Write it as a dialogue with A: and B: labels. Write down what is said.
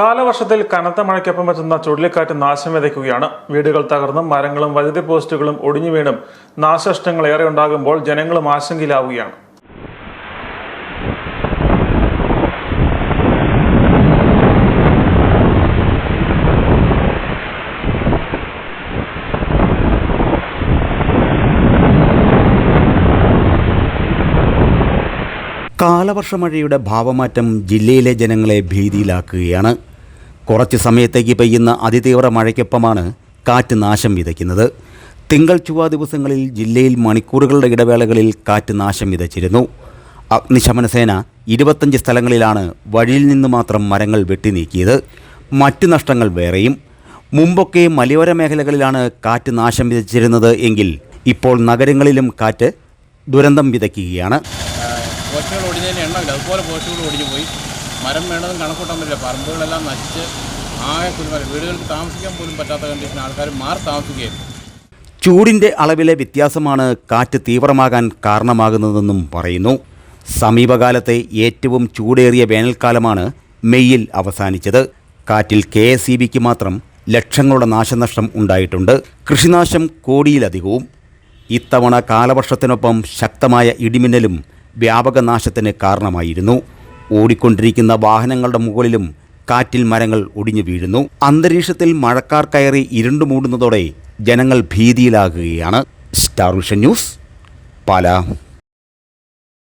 A: കാലവർഷത്തിൽ കനത്ത മഴയ്ക്കൊപ്പം എത്തുന്ന ചുഴലിക്കാറ്റ് നാശം വിതയ്ക്കുകയാണ്. വീടുകൾ തകർന്നും മരങ്ങളും വൈദ്യുതി പോസ്റ്റുകളും ഒടിഞ്ഞു വീണും നാശനഷ്ടങ്ങൾ ഏറെ ഉണ്ടാകുമ്പോൾ ജനങ്ങളും ആശങ്കയിലാവുകയാണ്.
B: കാലവർഷ മഴയുടെ ഭാവമാറ്റം ജില്ലയിലെ ജനങ്ങളെ ഭീതിയിലാക്കുകയാണ്. കുറച്ച് സമയത്തേക്ക് പെയ്യുന്ന അതിതീവ്ര മഴയ്ക്കൊപ്പമാണ് കാറ്റ് നാശം വിതയ്ക്കുന്നത്. തിങ്കൾ ചൊവ്വ ദിവസങ്ങളിൽ ജില്ലയിൽ മണിക്കൂറുകളുടെ ഇടവേളകളിൽ കാറ്റ് നാശം വിതച്ചിരുന്നു. അഗ്നിശമന സേന ഇരുപത്തഞ്ച് സ്ഥലങ്ങളിലാണ് വഴിയിൽ നിന്ന് മാത്രം മരങ്ങൾ വെട്ടിനീക്കിയത്. മറ്റു നഷ്ടങ്ങൾ വേറെയും. മുമ്പൊക്കെ മലയോര മേഖലകളിലാണ് കാറ്റ് നാശം വിതച്ചിരുന്നത് എങ്കിൽ ഇപ്പോൾ നഗരങ്ങളിലും കാറ്റ് ദുരന്തം വിതയ്ക്കുകയാണ്.
C: പോസ്റ്റുകൾ ഒടിഞ്ഞതിന് എണ്ണമില്ല. അതുപോലെ പോസ്റ്റുകൾ പോയി മരം വേണ്ടതും കണക്കൂട്ടാൻ പറ്റില്ല. പറമ്പുകളെല്ലാം നശിച്ച് ആകെ കുരുമരം വീടുകൾക്ക് താമസിക്കാൻ പോലും പറ്റാത്ത കണ്ടീഷൻ ആൾക്കാർ മാറി താമസിക്കുകയായിരുന്നു.
B: അളവിലെ വ്യത്യാസമാണ് കാറ്റ് തീവ്രമാകാൻ കാരണമാകുന്നതെന്നും പറയുന്നു. സമീപകാലത്തെ ഏറ്റവും ചൂടേറിയ വേനൽക്കാലമാണ് മെയ്യിൽ അവസാനിച്ചത്. കാറ്റിൽ കെ എസ് ഇ ബിക്ക് മാത്രം ലക്ഷങ്ങളുടെ നാശനഷ്ടം ഉണ്ടായിട്ടുണ്ട്. കൃഷിനാശം കോടിയിലധികവും. ഇത്തവണ കാലവർഷത്തിനൊപ്പം ശക്തമായ ഇടിമിന്നലും വ്യാപക നാശത്തിന് കാരണമായിരുന്നു. ഓടിക്കൊണ്ടിരിക്കുന്ന വാഹനങ്ങളുടെ മുകളിലും കാറ്റിൽ മരങ്ങൾ ഒടിഞ്ഞു വീഴുന്നു. അന്തരീക്ഷത്തിൽ മഴക്കാർ കയറി ഇരുണ്ടു മൂടുന്നതോടെ ജനങ്ങൾ ഭീതിയിലാകുകയാണ്. Star Vision News Pala.